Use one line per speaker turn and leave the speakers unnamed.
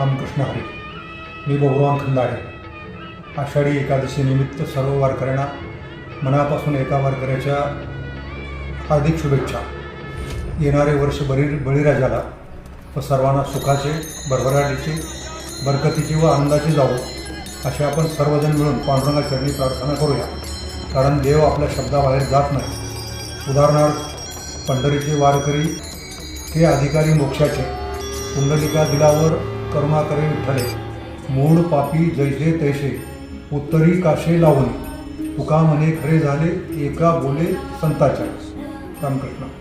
रामकृष्ण हरी. मी भगवान खंदाडे आषाढी एकादशीनिमित्त सर्व वारकऱ्यांना मनापासून एका वारकऱ्याच्या हार्दिक शुभेच्छा. येणारे वर्ष बळी बळीराजाला व सर्वांना सुखाचे भरभराटीचे बरकतीचे व आनंदाचे जावो असे आपण सर्वजण मिळून पांडुरंगाचरणी प्रार्थना करूया. कारण देव आपल्या शब्दाबाहेर जात नाही. उदाहरणार्थ पंढरीचे वारकरी हे अधिकारी मोक्षाचे कुंडलिका दिलावर करुणा करे विठ्ठले मूळ पापी जैसे तैसे उत्तरी काशे लावून तुका म्हणे खरे झाले एका बोले संताच्या. रामकृष्ण.